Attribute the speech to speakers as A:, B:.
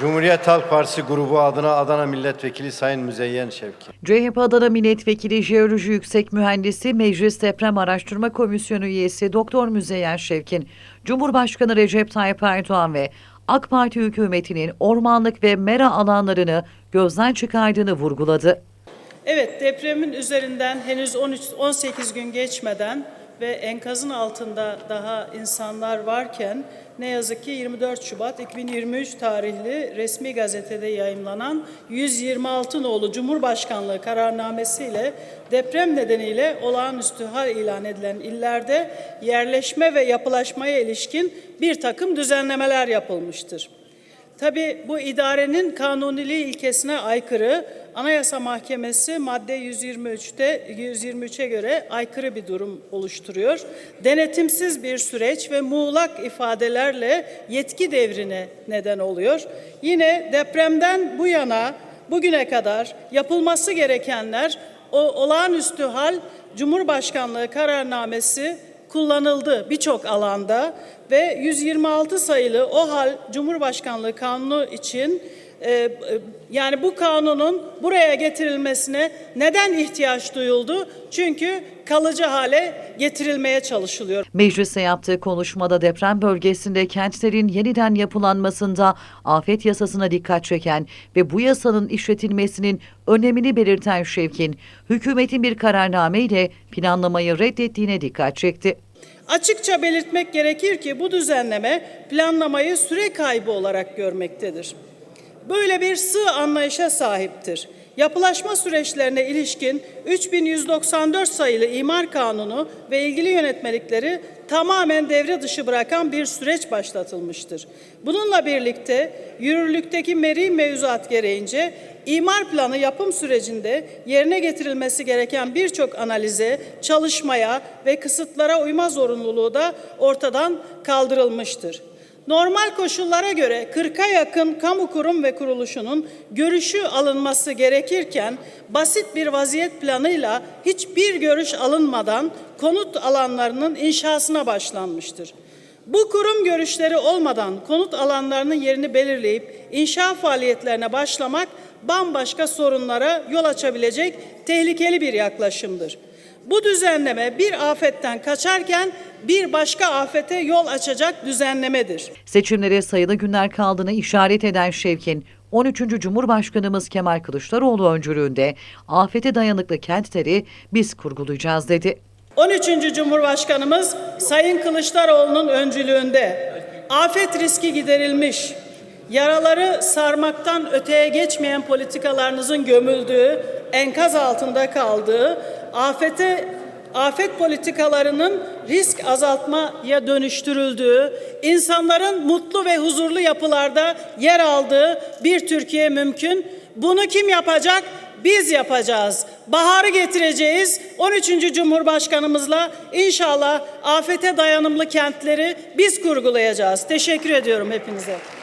A: Cumhuriyet Halk Partisi grubu adına Adana Milletvekili Sayın Müzeyyen Şevki.
B: CHP Adana Milletvekili Jeoloji Yüksek Mühendisi Meclis Deprem Araştırma Komisyonu üyesi Doktor Müzeyyen Şevkin, Cumhurbaşkanı Recep Tayyip Erdoğan ve AK Parti hükümetinin ormanlık ve mera alanlarını gözden çıkardığını vurguladı.
C: Evet depremin üzerinden henüz 13 18 gün geçmeden ve enkazın altında daha insanlar varken ne yazık ki 24 Şubat 2023 tarihli resmi gazetede yayımlanan 126 nolu Cumhurbaşkanlığı kararnamesiyle deprem nedeniyle olağanüstü hal ilan edilen illerde yerleşme ve yapılaşmaya ilişkin bir takım düzenlemeler yapılmıştır. Tabii bu idarenin kanuniliği ilkesine aykırı Anayasa Mahkemesi madde 123'te 123'e göre aykırı bir durum oluşturuyor. Denetimsiz bir süreç ve muğlak ifadelerle yetki devrine neden oluyor. Yine depremden bu yana bugüne kadar yapılması gerekenler o olağanüstü hal Cumhurbaşkanlığı kararnamesi kullanıldı birçok alanda ve 126 sayılı o hal Cumhurbaşkanlığı Kanunu için e, yani bu kanunun buraya getirilmesine neden ihtiyaç duyuldu? Çünkü kalıcı hale getirilmeye çalışılıyor.
B: Mecliste yaptığı konuşmada deprem bölgesinde kentlerin yeniden yapılanmasında afet yasasına dikkat çeken ve bu yasanın işletilmesinin önemini belirten Şevkin, hükümetin bir kararnameyle planlamayı reddettiğine dikkat çekti.
C: Açıkça belirtmek gerekir ki bu düzenleme planlamayı süre kaybı olarak görmektedir. Böyle bir sığ anlayışa sahiptir. Yapılaşma süreçlerine ilişkin 3194 sayılı imar kanunu ve ilgili yönetmelikleri tamamen devre dışı bırakan bir süreç başlatılmıştır. Bununla birlikte yürürlükteki meri mevzuat gereğince imar planı yapım sürecinde yerine getirilmesi gereken birçok analize, çalışmaya ve kısıtlara uyma zorunluluğu da ortadan kaldırılmıştır. Normal koşullara göre 40'a yakın kamu kurum ve kuruluşunun görüşü alınması gerekirken basit bir vaziyet planıyla hiçbir görüş alınmadan konut alanlarının inşasına başlanmıştır. Bu kurum görüşleri olmadan konut alanlarının yerini belirleyip inşa faaliyetlerine başlamak bambaşka sorunlara yol açabilecek tehlikeli bir yaklaşımdır. Bu düzenleme bir afetten kaçarken bir başka afete yol açacak düzenlemedir.
B: Seçimlere sayılı günler kaldığını işaret eden Şevkin, 13. Cumhurbaşkanımız Kemal Kılıçdaroğlu öncülüğünde afete dayanıklı kentleri biz kurgulayacağız dedi.
C: 13. Cumhurbaşkanımız Sayın Kılıçdaroğlu'nun öncülüğünde afet riski giderilmiş, yaraları sarmaktan öteye geçmeyen politikalarınızın gömüldüğü, enkaz altında kaldığı, afete afet politikalarının risk azaltmaya dönüştürüldüğü, insanların mutlu ve huzurlu yapılarda yer aldığı bir Türkiye mümkün. Bunu kim yapacak? Biz yapacağız. Baharı getireceğiz. 13. Cumhurbaşkanımızla inşallah afete dayanımlı kentleri biz kurgulayacağız. Teşekkür ediyorum hepinize.